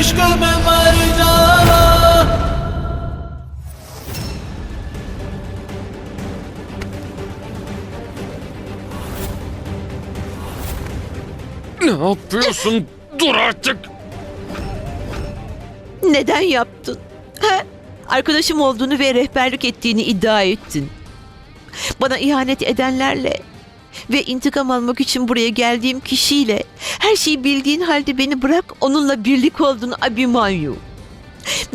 इश्क में मर जावा Ne yapıyorsun? Dur artık. Neden yaptın? Ha? Arkadaşım olduğunu ve rehberlik ettiğini iddia ettin. Bana ihanet edenlerle ve intikam almak için buraya geldiğim kişiyle her şeyi bildiğin halde beni bırak onunla birlik oldun Abimanyu.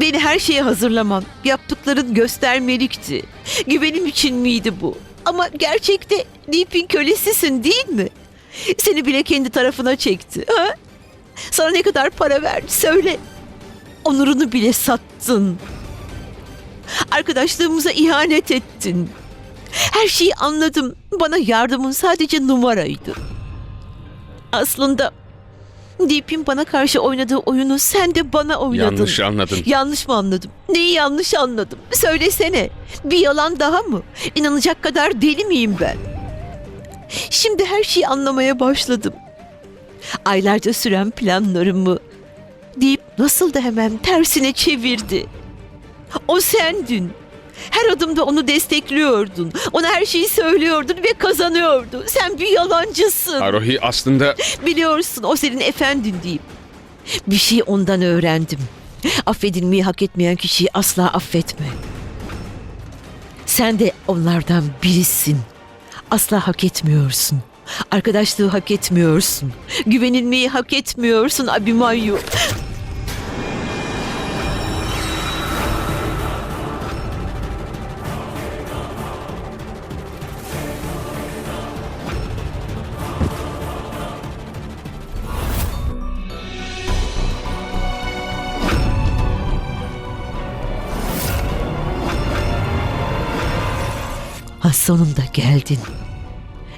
Beni her şeye hazırlaman, yaptıkların göstermelikti. Güvenim için miydi bu? Ama gerçekte Deep'in kölesisin değil mi? Seni bile kendi tarafına çekti. Ha? Sana ne kadar para verdi söyle. Onurunu bile sattın. Arkadaşlığımıza ihanet ettin. Her şeyi anladım. Bana yardımın sadece numaraydı. Aslında Deep'in bana karşı oynadığı oyunu sen de bana oynadın. Yanlış anladın. Yanlış mı anladım? Neyi yanlış anladım? Söylesene. Bir yalan daha mı? İnanacak kadar deli miyim ben? Şimdi her şeyi anlamaya başladım. Aylarca süren planlarımı deyip nasıl da hemen tersine çevirdi. O sendin. Her adımda onu destekliyordun. Ona her şeyi söylüyordun ve kazanıyordu. Sen bir yalancısın. Arohi aslında Biliyorsun o senin efendin deyip. Bir şey ondan öğrendim. Affedilmeyi hak etmeyen kişiyi asla affetme. Sen de onlardan birisin. Asla hak etmiyorsun. Arkadaşlığı hak etmiyorsun. Güvenilmeyi hak etmiyorsun Abimanyu. Ha sonunda geldin.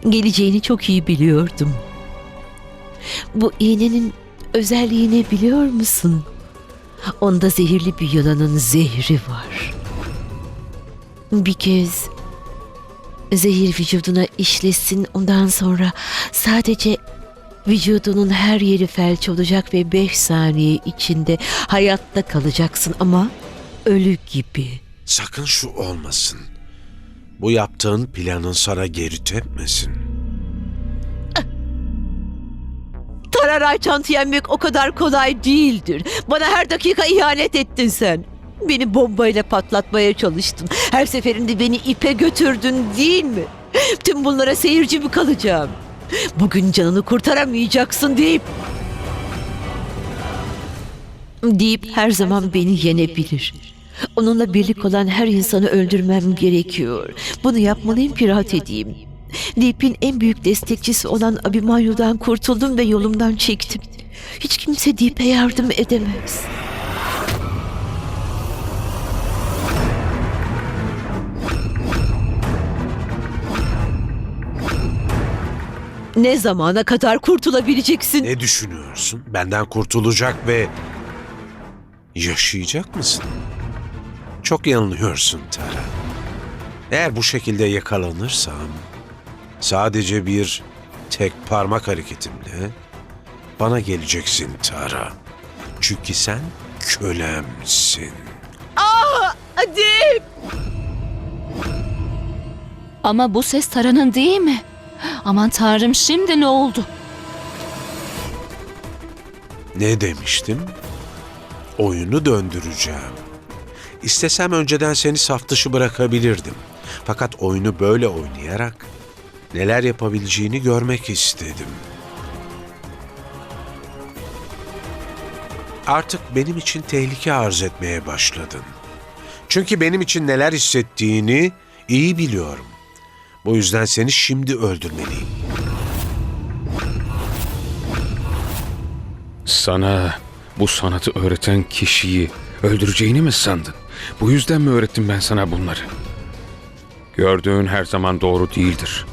Geleceğini çok iyi biliyordum. Bu iğnenin özelliğini biliyor musun? Onda zehirli bir yılanın zehri var. Bir kez zehir vücuduna işlesin ondan sonra sadece vücudunun her yeri felç olacak ve beş saniye içinde hayatta kalacaksın ama ölü gibi. Sakın şu olmasın. Bu yaptığın planın sana geri tepmesin. Tararay çantı yenmek o kadar kolay değildir. Bana her dakika ihanet ettin sen. Beni bombayla patlatmaya çalıştın. Her seferinde beni ipe götürdün değil mi? Tüm bunlara seyirci mi kalacağım? Bugün canını kurtaramayacaksın deyip... Deyip her zaman beni yenebilir. Onunla birlik olan her insanı öldürmem gerekiyor. Bunu yapmalıyım ki rahat edeyim. Deep'in en büyük destekçisi olan Abimanyu'dan kurtuldum ve yolumdan çektim. Hiç kimse Deep'e yardım edemez. Ne zamana kadar kurtulabileceksin? Ne düşünüyorsun? Benden kurtulacak ve yaşayacak mısın? Çok yanılıyorsun Tara. Eğer bu şekilde yakalanırsam sadece bir tek parmak hareketimle bana geleceksin Tara. Çünkü sen kölemsin. Deep! Ama bu ses Tara'nın değil mi? Aman tanrım şimdi ne oldu? Ne demiştim? Oyunu döndüreceğim. İstesem önceden seni saf dışı bırakabilirdim. Fakat oyunu böyle oynayarak neler yapabileceğini görmek istedim. Artık benim için tehlike arz etmeye başladın. Çünkü benim için neler hissettiğini iyi biliyorum. Bu yüzden seni şimdi öldürmeliyim. sana bu sanatı öğreten kişiyi öldüreceğini mi sandın? Bu yüzden mi öğrettim ben sana bunları? Gördüğün her zaman doğru değildir.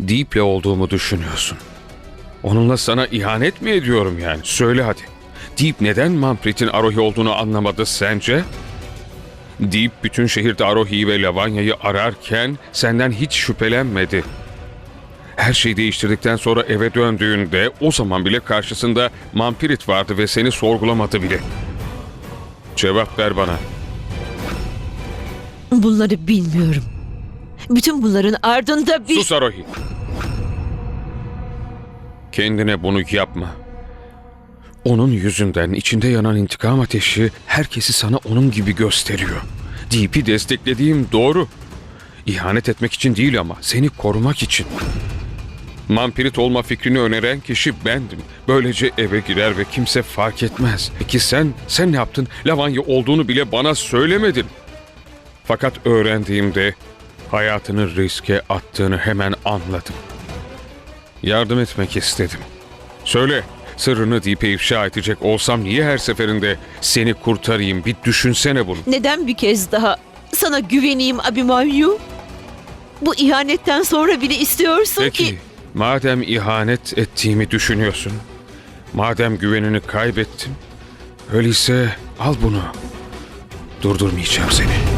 Deep'le olduğumu düşünüyorsun. Onunla sana ihanet mi ediyorum yani? Söyle hadi. Deep neden Manfred'in Arohi olduğunu anlamadı sence? Deep bütün şehirde Arohi'yi ve Lavanya'yı ararken senden hiç şüphelenmedi. Her şeyi değiştirdikten sonra eve döndüğünde o zaman bile karşısında Mampirit vardı ve seni sorgulamadı bile. Cevap ver bana. Bunları bilmiyorum. Bütün bunların ardında bir... Sus Arohi. Kendine bunu yapma. Onun yüzünden içinde yanan intikam ateşi herkesi sana onun gibi gösteriyor. Deep'i desteklediğim doğru. İhanet etmek için değil ama seni korumak için. Mampirit olma fikrini öneren kişi bendim. Böylece eve girer ve kimse fark etmez. Peki sen, sen ne yaptın? Lavanya olduğunu bile bana söylemedin. Fakat öğrendiğimde hayatını riske attığını hemen anladım. Yardım etmek istedim. Söyle, sırrını Deep'e ifşa edecek olsam niye her seferinde seni kurtarayım bir düşünsene bunu. Neden bir kez daha sana güveneyim Abimanyu? Bu ihanetten sonra bile istiyorsun Peki, ki... madem ihanet ettiğimi düşünüyorsun, madem güvenini kaybettim, öyleyse al bunu. Durdurmayacağım seni.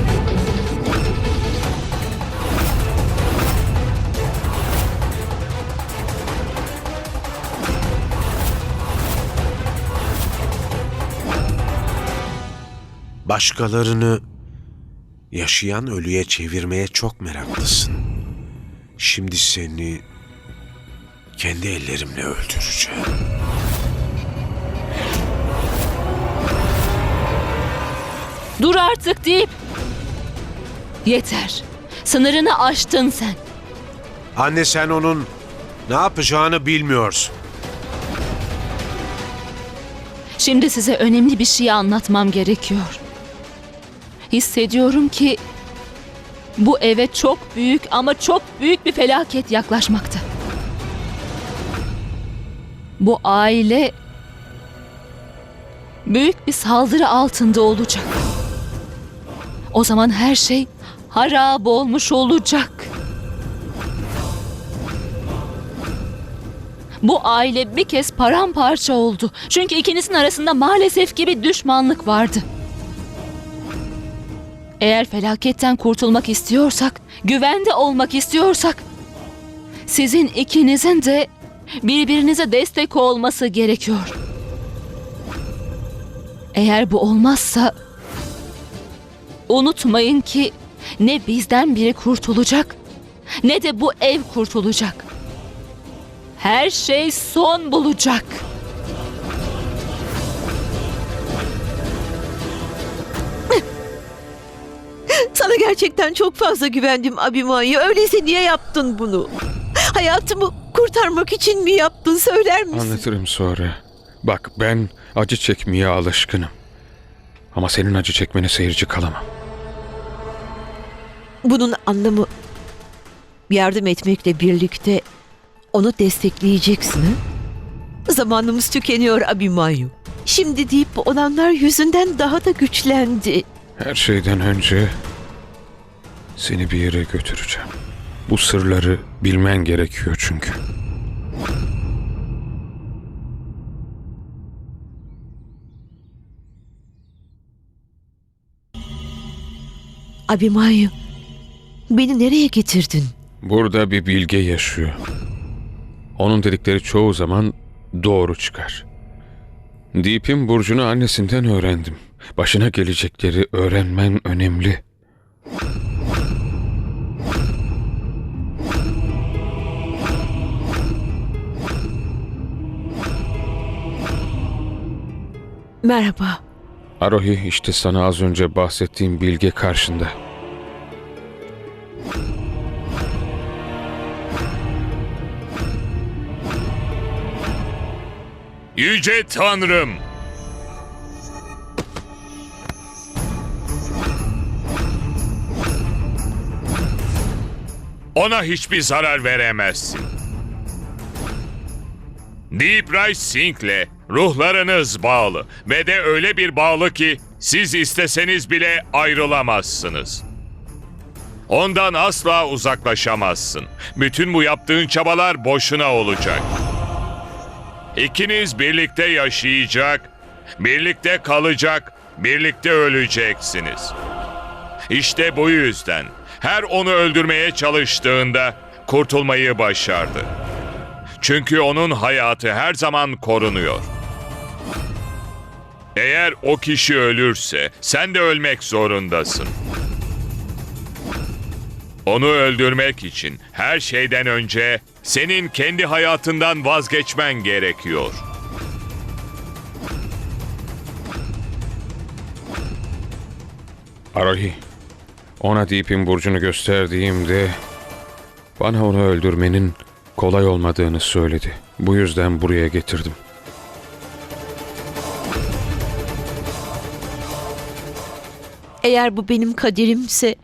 Başkalarını yaşayan ölüye çevirmeye çok meraklısın. Şimdi seni kendi ellerimle öldüreceğim. Dur artık deyip. Yeter. Sınırını aştın sen. Anne sen onun ne yapacağını bilmiyorsun. Şimdi size önemli bir şey anlatmam gerekiyor. Hissediyorum ki bu eve çok büyük ama çok büyük bir felaket yaklaşmakta. Bu aile büyük bir saldırı altında olacak. O zaman her şey harap olmuş olacak. Bu aile bir kez paramparça oldu. Çünkü ikinizin arasında maalesef ki bir düşmanlık vardı. Eğer felaketten kurtulmak istiyorsak, güvende olmak istiyorsak, sizin ikinizin de birbirinize destek olması gerekiyor. Eğer bu olmazsa unutmayın ki ne bizden biri kurtulacak ne de bu ev kurtulacak. Her şey son bulacak. Gerçekten çok fazla güvendim Abimanyu. Öyleyse niye yaptın bunu? Hayatımı kurtarmak için mi yaptın söyler misin? Anlatırım sonra. Bak ben acı çekmeye alışkınım. Ama senin acı çekmene seyirci kalamam. Bunun anlamı yardım etmekle birlikte onu destekleyeceksin. ha? Zamanımız tükeniyor Abimanyu. Şimdi deyip olanlar yüzünden daha da güçlendi. Her şeyden önce seni bir yere götüreceğim. Bu sırları bilmen gerekiyor çünkü. Abimanyu, beni nereye getirdin? Burada bir bilge yaşıyor. Onun dedikleri çoğu zaman doğru çıkar. Deep'in burcunu annesinden öğrendim. Başına gelecekleri öğrenmen önemli. Merhaba. Arohi işte sana az önce bahsettiğim bilge karşında. Yüce Tanrım! Ona hiçbir zarar veremezsin. Deep Rice Sink'le ruhlarınız bağlı ve de öyle bir bağlı ki siz isteseniz bile ayrılamazsınız. Ondan asla uzaklaşamazsın. Bütün bu yaptığın çabalar boşuna olacak. İkiniz birlikte yaşayacak, birlikte kalacak, birlikte öleceksiniz. İşte bu yüzden her onu öldürmeye çalıştığında kurtulmayı başardı. Çünkü onun hayatı her zaman korunuyor. Eğer o kişi ölürse sen de ölmek zorundasın. Onu öldürmek için her şeyden önce senin kendi hayatından vazgeçmen gerekiyor. Arohi, ona Deep'in burcunu gösterdiğimde bana onu öldürmenin kolay olmadığını söyledi. Bu yüzden buraya getirdim. Eğer bu benim kaderimse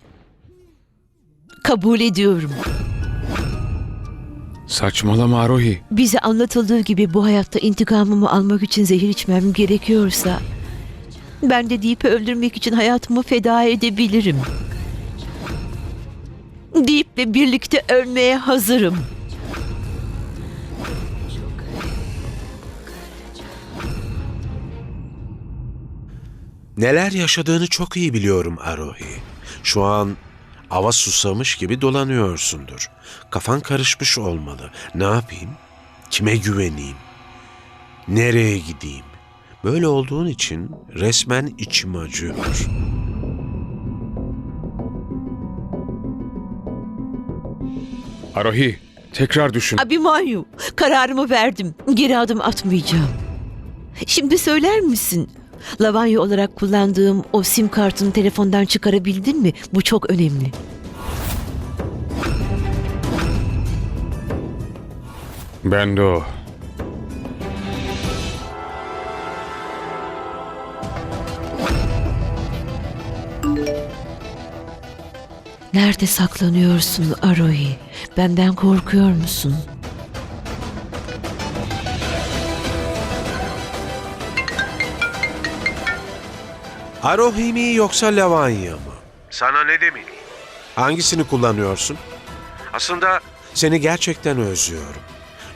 kabul ediyorum. Saçmalama Arohi. Bize anlatıldığı gibi bu hayatta intikamımı almak için zehir içmem gerekiyorsa ben de Deep'i öldürmek için hayatımı feda edebilirim. Deep'le birlikte ölmeye hazırım. Neler yaşadığını çok iyi biliyorum Arohi. Şu an ava susamış gibi dolanıyorsundur. Kafan karışmış olmalı. Ne yapayım? Kime güveneyim? Nereye gideyim? Böyle olduğun için resmen içim acıyor. Arohi, tekrar düşün. Abimanyu, kararımı verdim. Geri adım atmayacağım. Şimdi söyler misin? Lavanya olarak kullandığım o sim kartını telefondan çıkarabildin mi? Bu çok önemli. Ben de o. Nerede saklanıyorsun Arohi? Benden korkuyor musun? Arohi mi yoksa Lavanya mı? Sana ne demeliyim? Hangisini kullanıyorsun? Aslında seni gerçekten özlüyorum.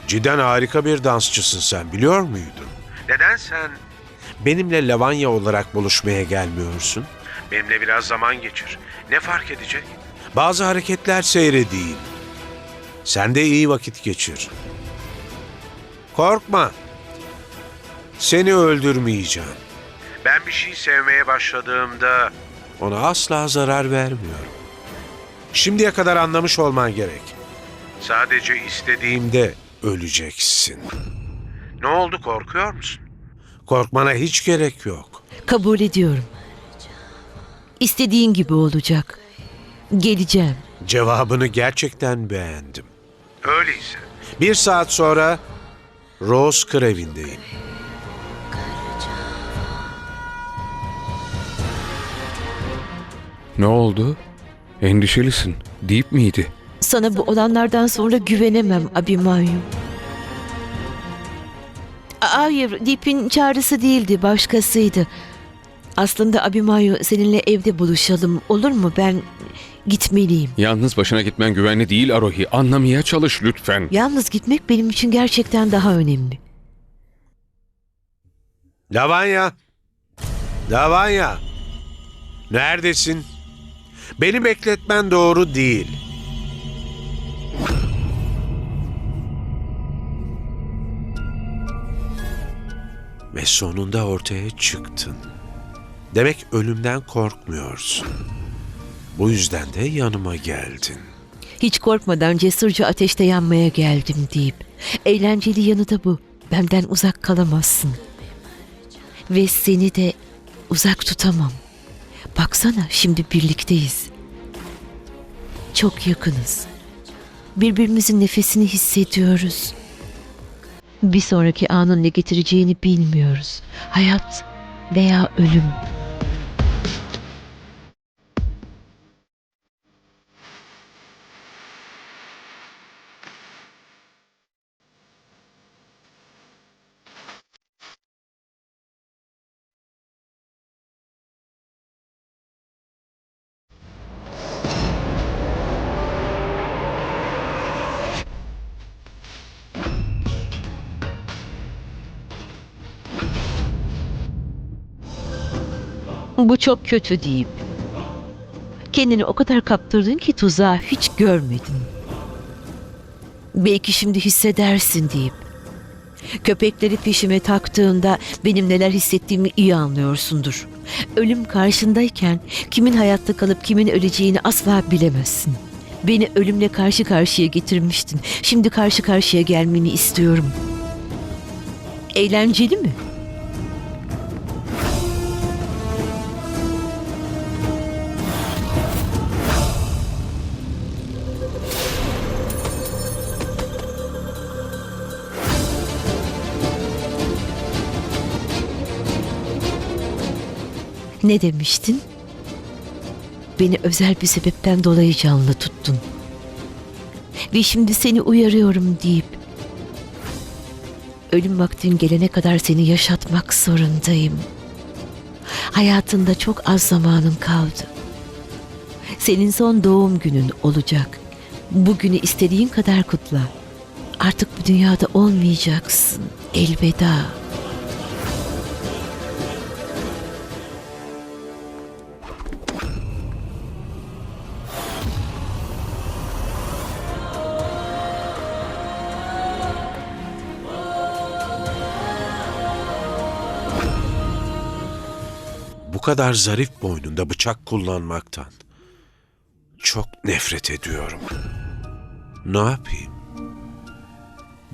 Cidden harika bir dansçısın sen biliyor muydun? Neden sen benimle Lavanya olarak buluşmaya gelmiyorsun? Benimle biraz zaman geçir. Ne fark edecek? Bazı hareketler seyredeyim. Sen de iyi vakit geçir. Korkma. Seni öldürmeyeceğim. Ben bir şey sevmeye başladığımda ona asla zarar vermiyorum. Şimdiye kadar anlamış olman gerek. Sadece istediğimde öleceksin. Ne oldu korkuyor musun? Korkmana hiç gerek yok. Kabul ediyorum. İstediğin gibi olacak. Geleceğim. Cevabını gerçekten beğendim. Öyleyse. Bir saat sonra Rose Krevindeyim. Ne oldu? Endişelisin. Deep miydi? Sana bu olanlardan sonra güvenemem Abimanyu. Hayır, Deep'in çağrısı değildi, başkasıydı. Aslında Abimanyu seninle evde buluşalım, olur mu? Ben gitmeliyim. Yalnız başına gitmen güvenli değil Arohi. Anlamaya çalış lütfen. Yalnız gitmek benim için gerçekten daha önemli. Lavanya! Lavanya! Neredesin? Beni bekletmen doğru değil. Ve sonunda ortaya çıktın. Demek ölümden korkmuyorsun. Bu yüzden de yanıma geldin. Hiç korkmadan cesurca ateşte yanmaya geldim deyip. Eğlenceli yanı da bu. Benden uzak kalamazsın. Ve seni de uzak tutamam. Baksana şimdi birlikteyiz. Çok yakınız. Birbirimizin nefesini hissediyoruz. Bir sonraki anın ne getireceğini bilmiyoruz. Hayat veya ölüm. Bu çok kötü deyip. Kendini o kadar kaptırdın ki tuzağı hiç görmedin. Belki şimdi hissedersin deyip. Köpekleri peşime taktığında benim neler hissettiğimi iyi anlıyorsundur. Ölüm karşındayken kimin hayatta kalıp kimin öleceğini asla bilemezsin. Beni ölümle karşı karşıya getirmiştin. Şimdi karşı karşıya gelmeni istiyorum. Eğlenceli mi? Ne demiştin? Beni özel bir sebepten dolayı canlı tuttun. Ve şimdi seni uyarıyorum deyip ölüm vaktin gelene kadar seni yaşatmak zorundayım. Hayatında çok az zamanın kaldı. Senin son doğum günün olacak. Bugünü istediğin kadar kutla. Artık bu dünyada olmayacaksın. Elveda. Bu kadar zarif boynunda bıçak kullanmaktan çok nefret ediyorum. Ne yapayım?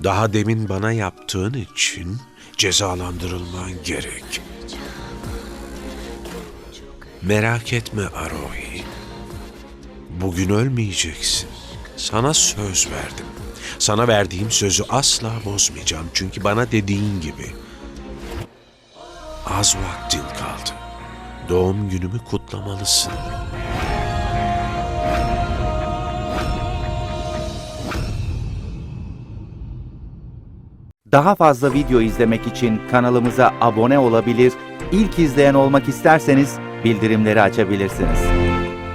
Daha demin bana yaptığın için cezalandırılman gerek. Merak etme Arohi. Bugün ölmeyeceksin. Sana söz verdim. Sana verdiğim sözü asla bozmayacağım. Çünkü bana dediğin gibi az vaktin kaldı. Doğum günümü kutlamalısın. Daha fazla video izlemek için kanalımıza abone olabilir, ilk izleyen olmak isterseniz bildirimleri açabilirsiniz.